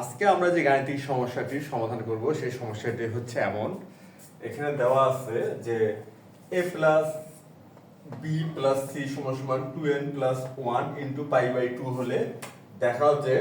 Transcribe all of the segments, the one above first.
আজকে আমরা যে গাণিতিক সমস্যাটি সমাধান করব, সেই সমস্যাটি হচ্ছে এমন। এখানে দেওয়া আছে যে A plus B plus C সমান সমান two N plus one into pi by two হলে দেখাও যে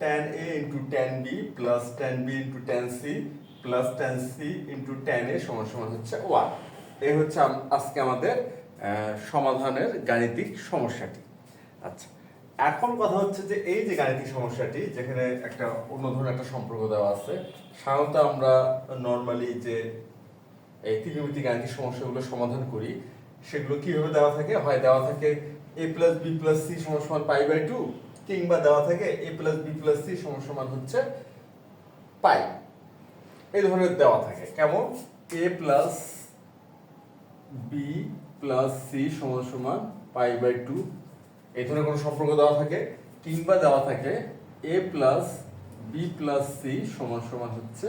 tan A into tan B plus tan B into tan C plus tan C into tan A সমান সমান হচ্ছে ওয়ান এই হচ্ছে আজকে আমাদের সমাধানের গাণিতিক সমস্যাটি। আচ্ছা এখন কথা হচ্ছে যে এই যে গাণিতিক সমস্যাটি, যেখানে একটা অন্য ধরনের একটা সম্পর্ক দেওয়া আছে, সাধারণত আমরা নর্মালি যে এই ত্রিকোণমিতি গাণিতিক সমস্যাগুলো সমাধান করি, সেগুলো কীভাবে দেওয়া থাকে? হয় দেওয়া থাকে A plus B plus C সমান পাই বাই টু কিংবা দেওয়া থাকে A plus B plus C সমান হচ্ছে পাই এই ধরনের দেওয়া থাকে। কেমন? A plus B plus C সমান সমান পাই বাই টু এই ধরনের কোনো সম্পর্ক দেওয়া থাকে, কিংবা দেওয়া থাকে A plus B plus C সমান সমান হচ্ছে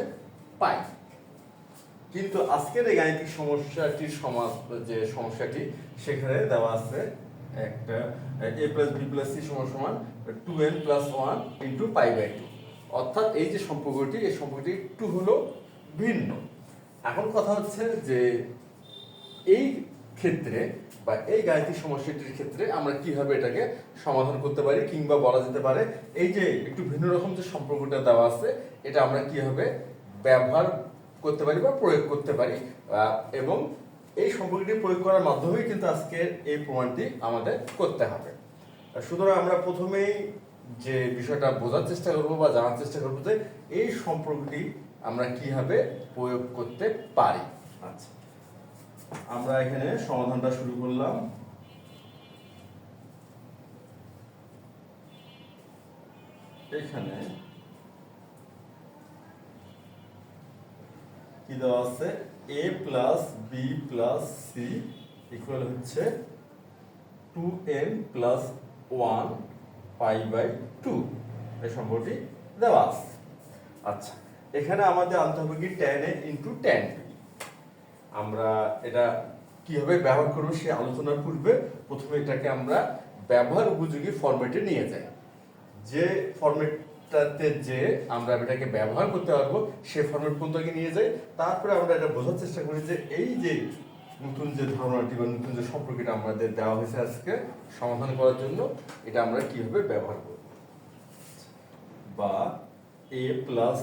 পাই। কিন্তু আজকের এই গাণিতিক সমস্যাটির সমাজ, যে সমস্যাটি, সেখানে দেওয়া আছে একটা, A plus B plus C সমান সমান two N plus one into pi by two অর্থাৎ এই যে সম্পর্কটি, এই সম্পর্কটি একটু হলো ভিন্ন। এখন কথা হচ্ছে যে এই ক্ষেত্রে বা এই গাণিতিক সমস্যাটির ক্ষেত্রে আমরা কীভাবে এটাকে সমাধান করতে পারি কিংবা বলা যেতে পারে, এই যে একটু ভিন্ন রকম যে সম্পর্কটা দেওয়া আছে, এটা আমরা কীভাবে ব্যবহার করতে পারি বা প্রয়োগ করতে পারি এবং এই সম্পর্কটি প্রয়োগ করার মাধ্যমেই কিন্তু আজকের এই প্রমাণটি আমাদের করতে হবে। সুতরাং আমরা প্রথমেই যে বিষয়টা বোঝার চেষ্টা করব বা জানার চেষ্টা করব যে এই সম্পর্কটি আমরা কীভাবে প্রয়োগ করতে পারি। আচ্ছা। আমরা এখানে সমাধানটা শুরু করলাম। এখানে কি দেওয়া আছে? A plus B plus C equal হচ্ছে two N plus one pi by two এই সম্পর্কটি দেওয়া আছে। আচ্ছা এখানে আমাদের আনতে হবে কি টেন এ ইন্টু টেন আমরা এটা কীভাবে ব্যবহার করব সে আলোচনার পূর্বে প্রথমে এটাকে আমরা ব্যবহার উপযোগী ফরম্যাটে নিয়ে যাই। যে ফরম্যাটটাতে যে আমরা এটাকে ব্যবহার করতে পারব, সে ফরম্যাট পর্যন্ত নিয়ে যাই, তারপরে আমরা এটা বোঝার চেষ্টা করি যে এই যে নতুন যে ধারণাটি বা নতুন যে সম্পর্কটা আমাদের দেওয়া হয়েছে আজকে সমাধান করার জন্য, এটা আমরা কীভাবে ব্যবহার করব? বা এ প্লাস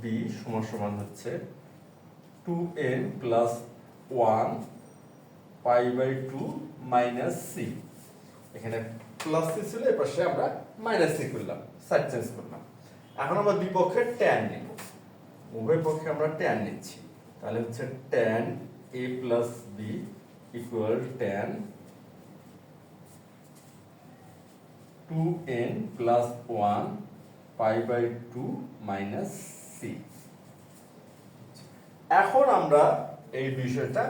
বি সমান সমান হচ্ছে two N plus one pi by two minus C এখানে প্লাস সি ছিল এর আমরা মাইনাস সি করলাম সাইড চেঞ্জ করলাম। এখন আমরা দুই পক্ষে ট্যান নিব। উভয় পক্ষে আমরা ট্যান নিচ্ছি। তাহলে হচ্ছে tan A plus B equal tan two N plus one pi by two minus C এখন আমরা এই বিষয়টা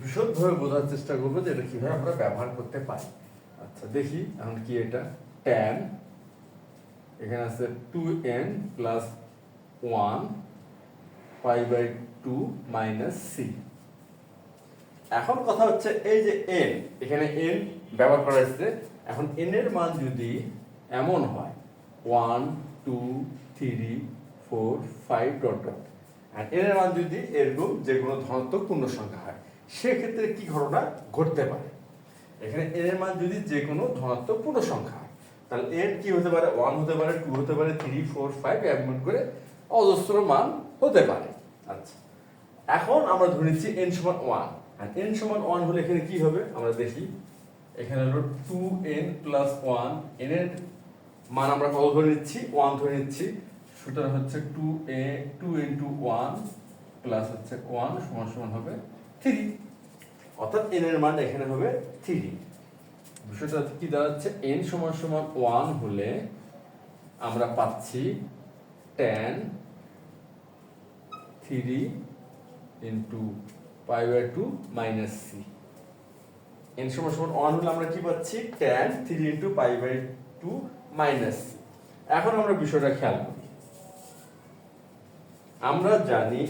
বিশদভাবে বোঝার চেষ্টা করব যে এটা কীভাবে আমরা ব্যবহার করতে পারি। আচ্ছা দেখি এখন কি এটা। ট্যান এখানে আছে two N plus one pi by two minus C এখন কথা হচ্ছে এই যে এন এখানে এন ব্যবহার করা হয়েছে। এখন এন এর মান যদি এমন হয় one two three four five dot dot আর এর মান যদি এরকম যে কোনো ধনাত্মক পূর্ণ সংখ্যা হয়, সেক্ষেত্রে কি ঘটনা ঘটতে পারে? এখানে এর মান যদি যে কোনো ধনাত্মক পূর্ণ সংখ্যা হয়, তাহলে এন কি হতে পারে? ওয়ান হতে পারে টু হতে পারে থ্রি ফোর ফাইভ এমন করে অজস্র মান হতে পারে। আচ্ছা এখন আমরা ধরে নিচ্ছি এন সমান ওয়ান আর এন সমান ওয়ান হলে এখানে কি হবে? আমরা দেখি, এখানে হলো two N plus one N এর মান আমরা কত ধরে নিচ্ছি? ওয়ান ধরে নিচ্ছি সুতরাং হচ্ছে two A two into one plus হচ্ছে ওয়ান সমান সমান হবে থ্রি অর্থাৎ এন এর মান এখানে হবে থ্রি বিষয়টা কি দাঁড়াচ্ছে? এন সমান সমান ওয়ান হলে আমরা পাচ্ছি tan three into pi by two minus C N সমান সমান ওয়ান হলে আমরা কি পাচ্ছি? Tan three into pi by two minus C এখন আমরা বিষয়টা খেয়াল করি। আমরা জানি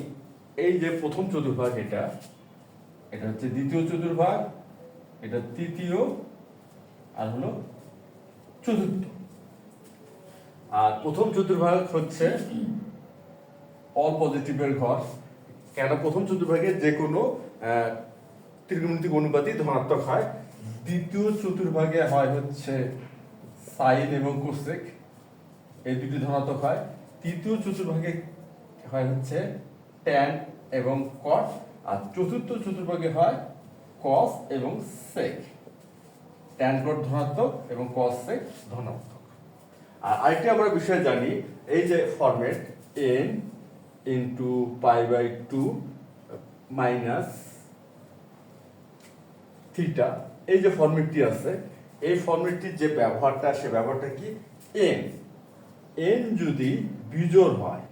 এই যে প্রথম চতুর্ভাগ এটা এটা হচ্ছে দ্বিতীয় চতুর্ভাগ এটা তৃতীয় আর হলো চতুর্থ। আর প্রথম চতুর্ভাগ হচ্ছে অল পজিটিভের ঘর। কেন প্রথম চতুর্ভাগে যে কোনো আহ, ত্রিকোণমিতিক অনুপাতই ধনাত্মক হয়। দ্বিতীয় চতুর্ভাগে হয় হচ্ছে সাইন এবং কোসেক। এই দুটি ধনাত্মক হয়। তৃতীয় চতুর্ভাগে হয় হচ্ছে ট্যান এবং কট আর চতুর্থ চতুর্ভাগে হয় কস এবং সেক ট্যান কট ধনাত্মক এবং কস সেক ধনাত্মক। আর আরেকটি আমরা বিষয় জানি, এই যে format N into pi by two minus theta এই যে ফরম্যাটটি আছে, এই ফরম্যাটটির যে ব্যবহারটা, সে ব্যবহারটা কি? এন এন যদি বিজোড় হয়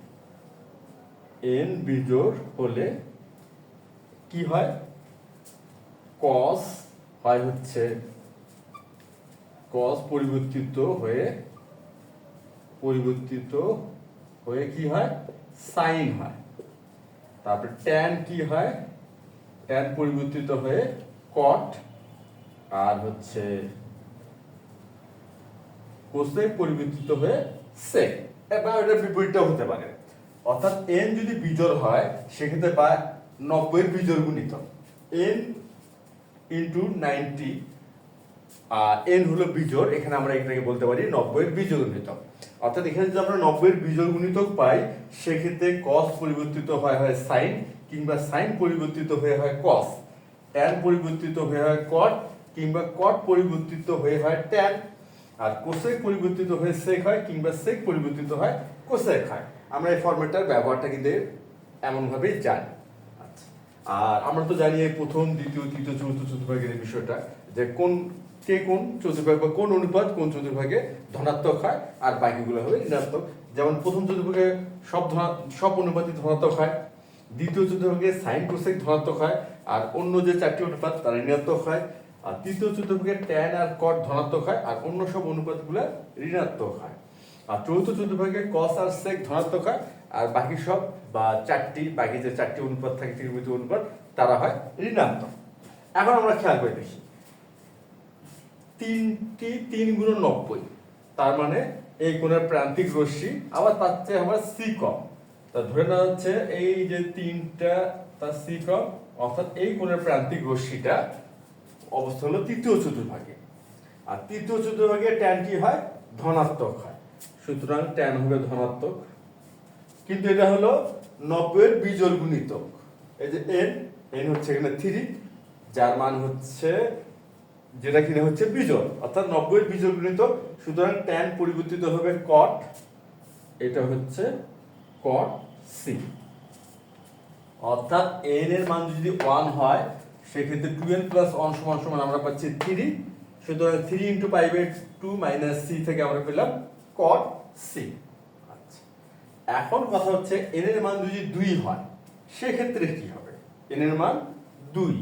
এন বিজোড় হলে কি হয়? কস হয় হচ্ছে কস পরিবর্তিত হয়ে পরিবর্তিত হয়ে কি হয়? সাইন হয়। তারপর ট্যান কি হয়? ট্যান পরিবর্তিত হয়ে কট আর হচ্ছে কোসেক পরিবর্তিত হয়ে সেক এবার এটা বিপরীতটা হতে পারে। অর্থাৎ এন যদি বিজোড় হয়, সেক্ষেত্রে পায় নব্বইয়ের বিজোড় গুণিত। এন ইন্টু নাইনটি আর এন হলো বিজোড়, এখানে আমরা এটাকে বলতে পারি নব্বইয়ের বিজোড় গুণিতক অর্থাৎ এখানে যদি আমরা নব্বইয়ের বিজোড় গুণিতক পাই, সেক্ষেত্রে কস পরিবর্তিত হয় হয় সাইন কিংবা সাইন পরিবর্তিত হয়ে হয় কস ট্যান পরিবর্তিত হয়ে হয় কট কিংবা কট পরিবর্তিত হয়ে হয় ট্যান আর কোসেক পরিবর্তিত হয়ে সেক হয়, কিংবা সেক পরিবর্তিত হয় কোসেক হয়। আমরা এই ফরম্যাটটার ব্যবহারটা কিন্তু এমন ভাবেই জানি। আচ্ছা। আর আমরা তো জানি এই প্রথম দ্বিতীয় তৃতীয় চতুর্থ চতুর্ভাগের এই বিষয়টা যে কোন কে কোন চতুর্ভাগ বা কোন অনুপাত কোন চতুর্ভাগে ধনাত্মক হয় আর বাকিগুলো হবে ঋণাত্মক। যেমন প্রথম চতুর্ভাগে সব ধনা সব অনুপাতই ধনাত্মক হয় দ্বিতীয় চতুর্ভাগে সাইন কোসেক ধনাত্মক হয় আর অন্য যে চারটি অনুপাত তারা ঋণাত্মক হয় আর তৃতীয় চতুর্ভাগে ট্যান আর কট ধনাত্মক হয় আর অন্য সব অনুপাতগুলো ঋণাত্মক হয়। চতুর্থ চতুর্ভাগে কস আর সেক ধনাত্মক হয়, আর বাকি সব বা চারটি, বাকি যে চারটি অনুপাত থাকে ত্রিমিতি অনুপাত, তারা হয় ঋণাত্মক। এখন আমরা খেয়াল করে দেখি। তিনটি তিন গুণ নব্বই, তার মানে এই কোণের প্রান্তিক রশ্মি, আবার তার চেয়ে আমার সি কম। তা ধরে নেওয়া হচ্ছে এই যে তিনটা, তার সি কম, অর্থাৎ এই কোণের প্রান্তিক রশ্মিটা অবস্থা হলো তৃতীয় চতুর্ভাগে। আর তৃতীয় চতুর্ভাগে ট্যান কি হয় ধনাত্মক হয়। সুতরাং ট্যান হবে ধনাত্মক। কিন্তু এটা হলো নব্বইয়ের বিজোড় গুণিতক। এই যে এন এন হচ্ছে এখানে থ্রি যার মান হচ্ছে, যেটা কিনা হচ্ছে বিজোড়। অর্থাৎ নব্বইয়ের বিজোড় গুণিতক, সুতরাং ট্যান পরিবর্তিত হবে কট এটা হচ্ছে কট সি অর্থাৎ এন এর মান যদি ওয়ান হয়, সেক্ষেত্রে টু এন প্লাস ওয়ান সমান সমান আমরা পাচ্ছি থ্রি সুতরাং three into pi by two minus C থেকে আমরা পেলাম কট সি এখন কথা হচ্ছে এন এর মান যদি দুই হয়, সেক্ষেত্রে কি হবে? এন এর মান দুই।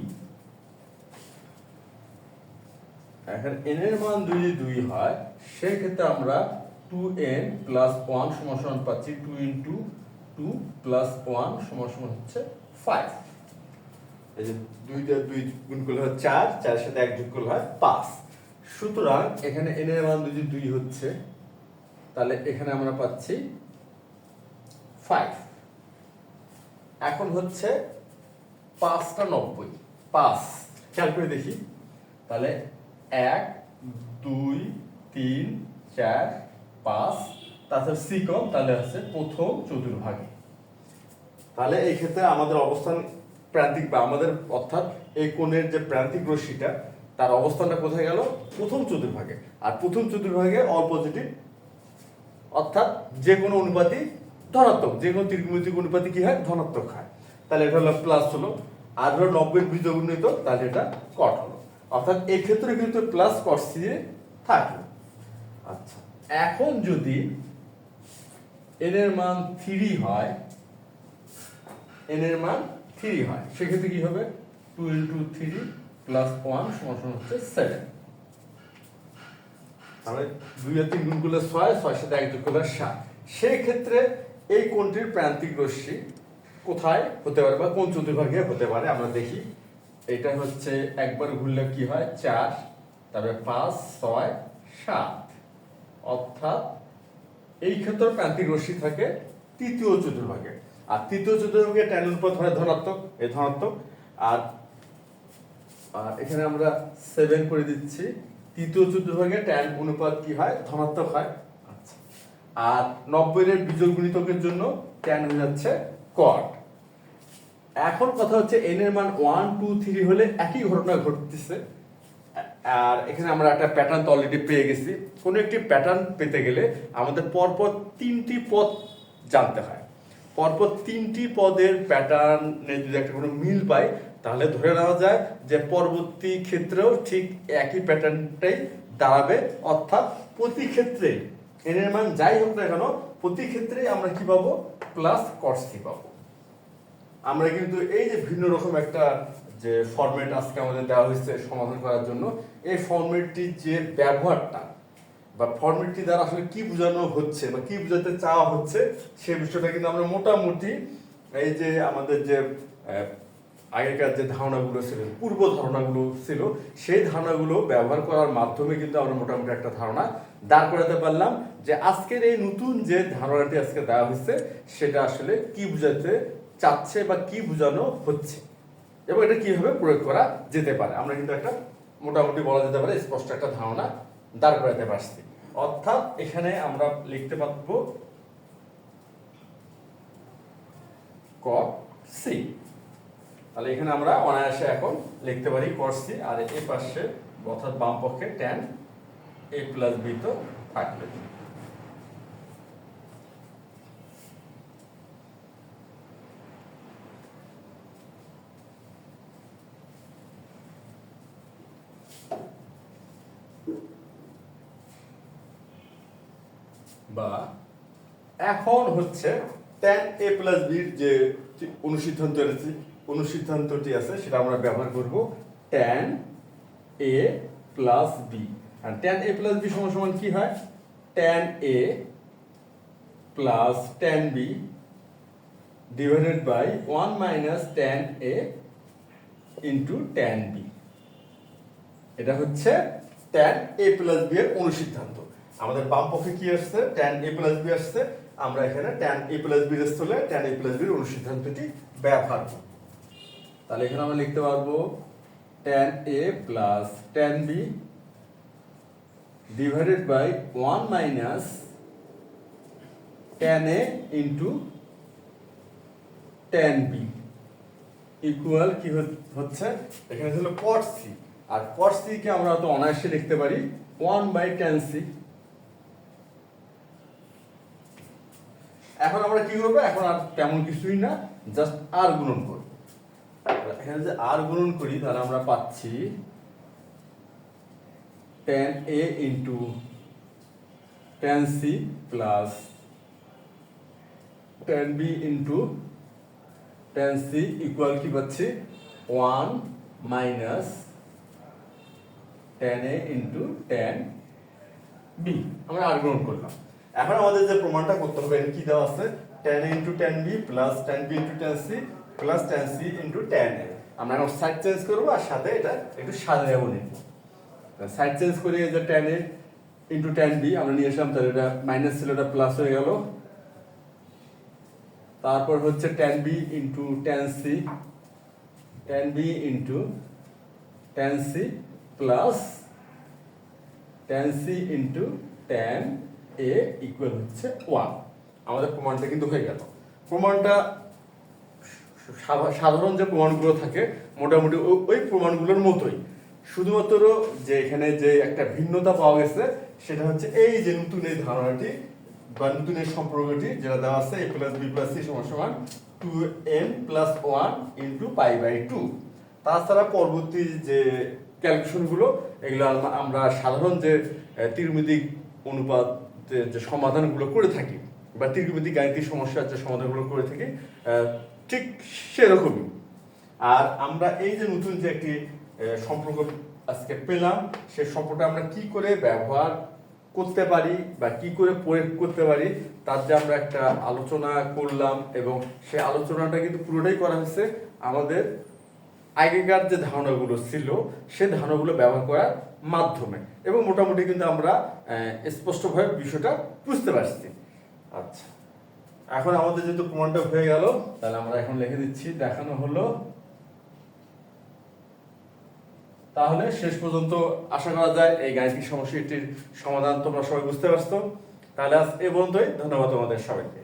এখন এন এর মান যদি দুই হয়, সেক্ষেত্রে আমরা টু এন প্লাস ওয়ান সমান পাচ্ছি two into two plus one সমান হচ্ছে ফাইভ এই যে দুইটা দুই গুণ করলে হয় চার, চারের সাথে এক যোগ করলে হয় পাঁচ। সুতরাং এখানে এন এর মান যদি দুই হচ্ছে তাহলে এখানে আমরা পাচ্ছি ফাইভ এখন হচ্ছে পাঁচটা নব্বই। পাঁচ। খেয়াল করে দেখি। তাহলে এক, দুই, তিন, চার, পাঁচ। তাছাড়া সি কম, তাহলে আছে প্রথম চতুর্ভাগে। তাহলে এই ক্ষেত্রে আমাদের অবস্থান প্রান্তিক বা আমাদের অর্থাৎ এই কোণের যে প্রান্তিক রশ্মিটা, তার অবস্থানটা কোথায় গেল? প্রথম চতুর্ভাগে। আর প্রথম চতুর্ভাগে অল পজিটিভ অর্থাৎ যে কোনো অনুপাতই ধনাত্মক, যে কোনো ত্রিকোণমিতিক অনুপাতই কি হয়? ধনাত্মক হয়। তাহলে এটা হলো প্লাস হলো। আর হলো নব্বই বীজগণিত তাহলে এটা কট হলো। অর্থাৎ এই ক্ষেত্রে কিন্তু প্লাস কট দিয়ে থাকে। আচ্ছা এখন যদি এন এর মান থ্রি হয় এন এর মান থ্রি হয়, সেক্ষেত্রে কি হবে? Two into three plus one সমান হচ্ছে সেভেন তাহলে দুই আর তিন গুণ করলে ছয় ছয় সাথে এক যোগ করলে সাত। সেই ক্ষেত্রে এই কোণটির প্রান্তিক রশ্মি কোথায় হতে পারে বা কোন চতুর্ভাগে হতে পারে আমরা দেখি। এটা হচ্ছে একবার ঘুরলে কি হয়? চার, তারপরে পাঁচ, ছয়, সাত। অর্থাৎ এই ক্ষেত্রে প্রান্তিক রশ্মি থাকে তৃতীয় চতুর্ভাগে। আর তৃতীয় চতুর্ভাগে ট্যান অনুপাত হয় ধনাত্মক এই ধনাত্মক। আর এখানে আমরা সেভেন করে দিচ্ছি। তৃতীয় চতুর্ভাগে ট্যান অনুপাত কি হয়? ধনাত্মক হয়। আর নব্বইয়ের বিজোড় গুণিতকের জন্য ট্যান হয়ে যাচ্ছে কট এখন কথা হচ্ছে এন এর মান ওয়ান টু থ্রি হলে একই ঘটনা ঘটতেছে। আর এখানে আমরা একটা প্যাটার্ন তো অলরেডি পেয়ে গেছি। কোনো একটি প্যাটার্ন পেতে গেলে আমাদের পরপর তিনটি পদ জানতে হয়। পরপর তিনটি পদের প্যাটার্নে যদি একটা কোনো মিল পাই তাহলে ধরে নেওয়া যায় যে পরবর্তী ক্ষেত্রেও ঠিক একই প্যাটার্নটাই দাঁড়াবে, অর্থাৎ প্রতি ক্ষেত্রে এন এর মান যাই হোক না কেন, প্রতি ক্ষেত্রেই আমরা কি পাবো? প্লাস কটসি পাবো। আমরা কিন্তু এই যে ভিন্ন রকম একটা যে ফরম্যাট আজকে আমাদের দেওয়া হয়েছে সমাধান করার জন্য, এই ফরম্যাটটির যে ব্যবহারটা বা ফরম্যাটটি দ্বারা আসলে কি বোঝানো হচ্ছে বা কি বোঝাতে চাওয়া হচ্ছে, সে বিষয়টা কিন্তু আমরা মোটামুটি এই যে আমাদের যে আগেকার যে ধারণাগুলো ছিল, পূর্ব ধারণাগুলো ছিল, সেই ধারণাগুলো ব্যবহার করার মাধ্যমে কিন্তু আমরা মোটামুটি একটা ধারণা দাঁড় করাতে পারলাম যে আজকের এই নতুন যে ধারণাটি আজকে দেওয়া হয়েছে, সেটা আসলে কি বোঝাতে চাচ্ছে বা কি বোঝানো হচ্ছে এবং এটা কীভাবে প্রয়োগ করা যেতে পারে। আমরা কিন্তু একটা মোটামুটি বলা যেতে পারে স্পষ্ট একটা ধারণা দাঁড় করাতে পারছি। অর্থাৎ এখানে আমরা লিখতে পারব ক, সি। তাহলে এখানে আমরা অনায়াসে এখন লিখতে পারি সি আর এই পাশে অর্থাৎ বাম পক্ষে ট্যান এ প্লাস বি তো থাকবে। বা এখন হচ্ছে tan এ প্লাস বির যে অনুসিদ্ধান্ত আছে অনুসিদ্ধান্তটি আছে সেটা আমরা ব্যবহার করব tan a প্লাস বি আর tan a প্লাস বি সমান সমান কি হয়? tan a plus tan b divided by one minus tan a into tan b এটা হচ্ছে tan a প্লাস b এর অনুসিদ্ধান্ত। আমাদের বাম পক্ষে কি আসছে? tan a প্লাস b আসছে। আমরা এখানে tan a প্লাস এর স্থলে tan a প্লাস এর অনুসিদ্ধান্তটি ব্যবহার করব। তাহলে এখানে আমরা লিখতে পারব tan A plus tan B divided by one minus tan A into tan B equal কি হচ- হচ্ছে? এখানে ছিল cot c. আর cot c কে আমরা তো অনায়াসে লিখতে পারি ওয়ান বাই tan c. এখন আমরা কি করব? এখন আর তেমন কিছুই না জাস্ট আর গুণন করব। এখানে যে আর গুণন করি, তাহলে আমরা পাচ্ছি tan a into tan c plus tan b into tan c equal কি পাচ্ছি? One minus tan a into tan b আমরা আর গ্রহণ করলাম। এখন আমাদের যে প্রমাণটা করতে হবে কি দেওয়া আছে? tan a into tan b plus tan b into tan c plus tan c into tan A আমরা এখন সাইড চেঞ্জ করব আর সাথে এটা একটু সাজাবো নিব। সাইড চেঞ্জ করে যে tan a into tan B আমরা নিয়ে আসলাম তাহলে এটা মাইনাস ছিল, এটা প্লাস হয়ে গেল। তারপর হচ্ছে tan B into tan C tan B into tan C plus tan সি ইন্টু tan এ ইকুয়াল হচ্ছে 1 আমাদের প্রমাণটা কিন্তু হয়ে গেল। প্রমাণটা সা- সাধারণ যে প্রমাণগুলো থাকে, মোটামুটি ওই প্রমাণগুলোর মতোই। শুধুমাত্র যে এখানে যে একটা ভিন্নতা পাওয়া গেছে, সেটা হচ্ছে এই যে নতুন এই ধারণাটি বা নতুন এই সম্পর্কটি যেটা দেওয়া আছে A plus B plus C সমান সমান two M plus one into pi by two তাছাড়া পরবর্তী যে ক্যালকুলেশনগুলো এগুলো আমরা- সাধারণ যে ত্রিমিতিক অনুপাত যে সমাধানগুলো করে থাকি, বা ত্রিমিতিক গাণিতিক সমস্যার যে সমাধানগুলো করে থাকি ঠিক সেরকমই। আর আমরা এই যে নতুন যে একটি সম্পর্ক আজকে পেলাম, সে সম্পর্কটা আমরা কি করে ব্যবহার করতে পারি বা কি করে প্রয়োগ করতে পারি, তার যে আমরা একটা আলোচনা করলাম এবং সেই আলোচনাটা কিন্তু পুরোটাই করা হয়েছে আমাদের আগেকার যে ধারণাগুলো ছিল, সে ধারণাগুলো ব্যবহার করার মাধ্যমে এবং মোটামুটি কিন্তু আমরা স্পষ্টভাবে বিষয়টা বুঝতে পারছি। আচ্ছা। এখন আমাদের যেহেতু প্রমাণটা হয়ে গেল, তাহলে আমরা এখন লিখে দিচ্ছি, দেখানো হলো। তাহলে শেষ পর্যন্ত আশা করা যায় এই গাণিতিক সমস্যাটির সমাধান তোমরা সবাই বুঝতে পারছ। তাহলে আজ এ পর্যন্তই, ধন্যবাদ তোমাদের সবাইকে।